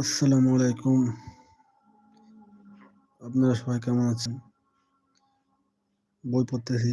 আসসালামু আলাইকুম। আপনারা সবাই কেমন আছেন? বই পড়তেছি।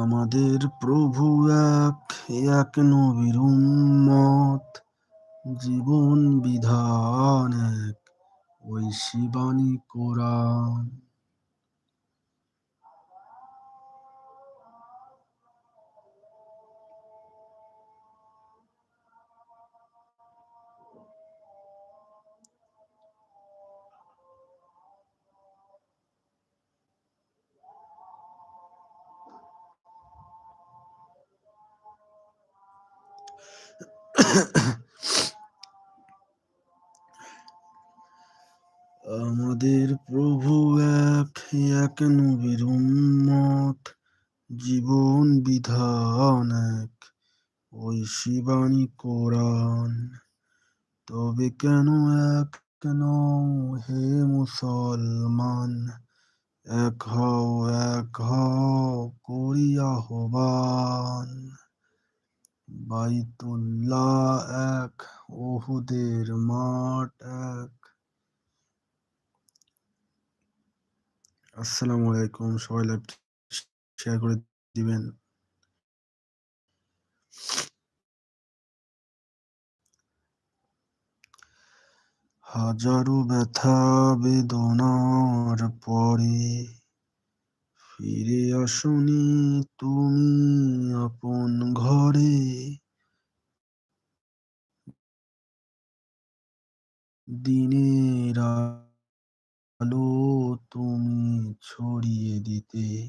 আমাদের প্রভু এক এক নবীর উম্মত জীবন বিধান এক ওই শিবানী কোরআন। আমাদের প্রভু এক এক নবীর উম্মত, জীবন বিধান এক। ওই শিবানী কোরআন। তবে কেন এক কেন হে মুসলমান? এক হও এক হও করি আহ্বান। বাইতুল্লাহ এক, ওহুদের মাঠ এক। আসসালামু আলাইকুম। সবাই লাইভ শেয়ার করে দিবেন। হাজারো ব্যথা বেদনার পরে ফিরে আসনি তুমি আপন ঘরে। দিনের আলো তুমি ছড়িয়ে দিতে।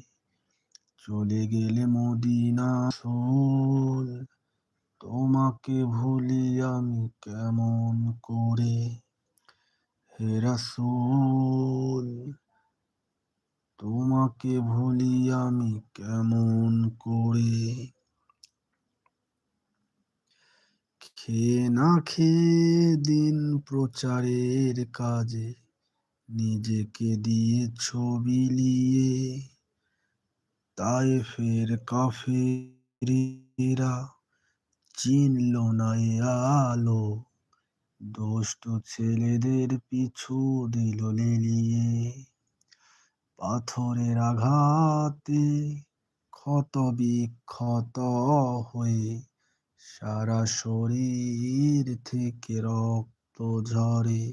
চলে গেলে মদিনা সোল। তোমাকে ভুলি আমি কেমন করে? হে রাসূল, তোমাকে ভুলি আমি কেমন করে? খেয়ে না খেয়ে দিন প্রচারের কাজে নিজেকে দিয়ে ছবি লিয়ে তাই ফের কাফেরেরা চিনল না এ আলো। দুষ্ট ছেলেদের পিছু দিল লেলিয়ে। পাথরের আঘাতে ক্ষত বিক্ষত হয়ে সারা শরীর থেকে রক্ত ঝরে।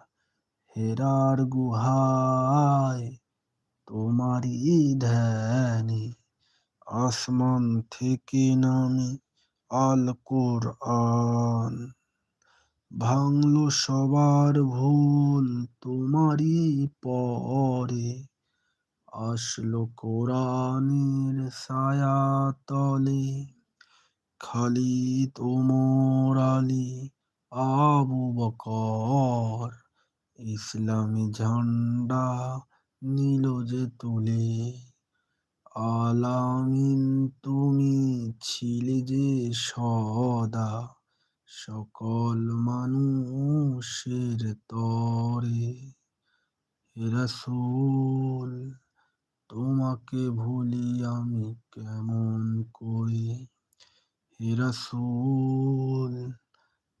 হেরার গুহায় তোমারই ধ্যানে আসমান থেকে নামে আল কোরআন। ভাঙলো সবার ভুল তোমারই পরে। আসলো কোরআনের ছায়া তলে খালিদ ওমর আলী আবু বকর। ইসলামী ঝান্ডা নিল যে তুলে। আলামিন তুমি ছিলে যে সদা, সকল মানুষের তরে। রাসূল, তোমাকে ভুলি আমি কেমন করে? রাসূল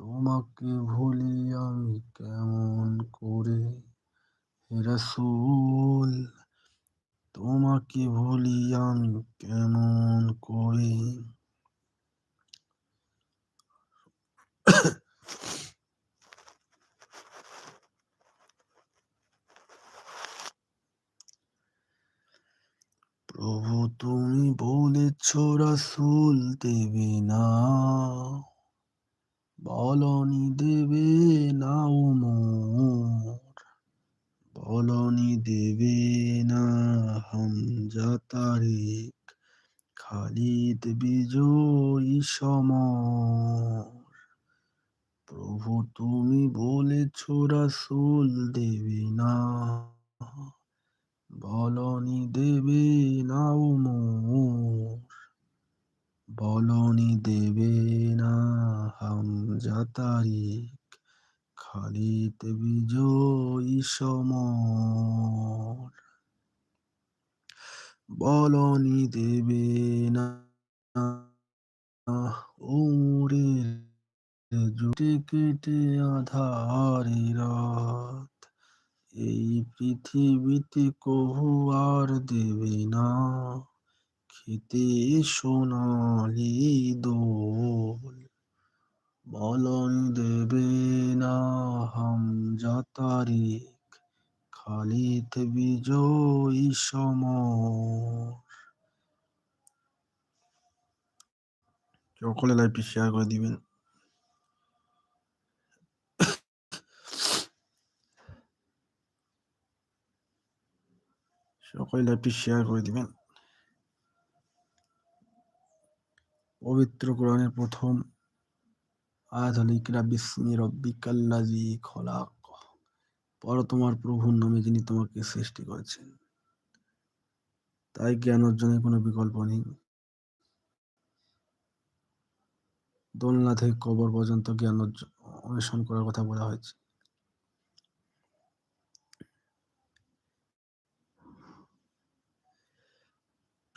তোমাকে ভুলি আমি কেমন করে? রাসূল, তোমাকে ভুলি আমি কেমন করে? প্রভু তুমি বলেছ রসুল দেবে না। বলনি দেবে না উমর, বলনি দেবে না হামজা তারেক, খালিদ বিজয়ী সমর। প্রভু তুমি বলেছ রাসুল দেবে না, বলনি দেবে না উমর। বলনি দেবে না হামজা তারিক খালিদ বিজয়ী সমর। বলনি দেবে না উমরের জুটে কেটে আধারে রাত। এই পৃথিবীতে কহু আর দেবে না। খেতে সোনালি দোল। বলন দেবে না হাম জাতারিক খালিত বিজয়ী সম সকলে লাইভটি শেয়ার করে দিবেন। সকলে লাইভটি শেয়ার করে দিবেন। পবিত্র কোরআনের প্রথম আয়াত হল ইকরা বিসমি খলাক। পড়ো তোমার প্রভুর নামে যিনি তোমাকে সৃষ্টি করেছেন। তাই জ্ঞান অর্জনের কোনো বিকল্প নেই। দোলনা থেকে কবর পর্যন্ত জ্ঞান অন্বেষণ করার কথা বলা হয়েছে।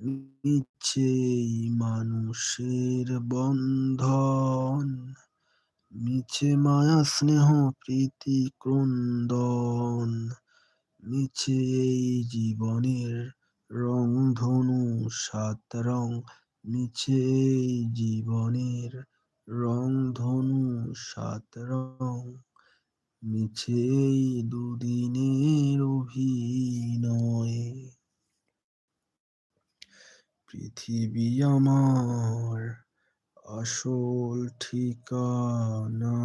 মিছে মানুষের বন্ধন মিছে মায়া, স্নেহ, প্রীতি, ক্রন্দন মিছে এই জীবনের রং, ধনু, সাত রং মিছে এই জীবনের রং, ধনু, সাত রং মিছে এই দুদিনের অভিনয় পৃথিবী আমার আসল ঠিকানা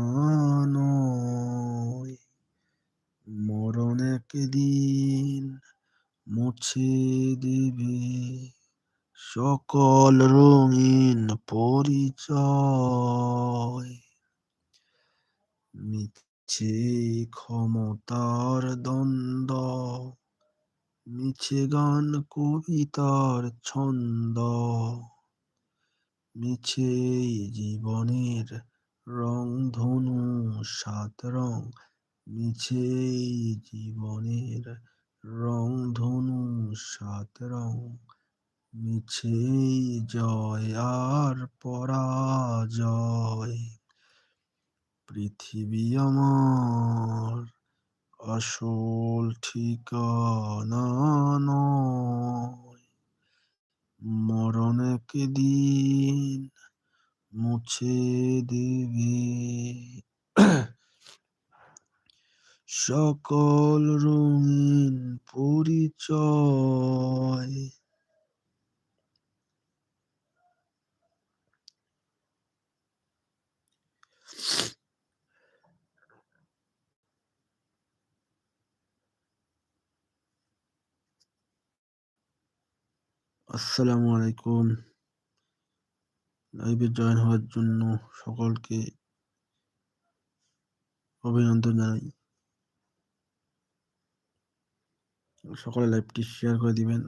নয়। মরণ একদিন মুছে দেবে। সকল রঙিন পরিচয়। মিছে ক্ষমতার দ্বন্দ্ব। মিছে গান কবিতার ছন্দ। মিছে জীবনের রং ধনু, সাত রং। মিছে জীবনের রং ধনু, সাত রং। মিছে জয় আর পরাজয়। পৃথিবী আমার আসল ঠিকানা নয়। মরণ একদিন মুছে দেবে। সকল রঙিন পরিচয় আসসালামু আলাইকুম। লাইভে জয়েন হওয়ার জন্য সকলকে অভিনন্দন জানাই। সকলে লাইভটি শেয়ার করে দিবেন।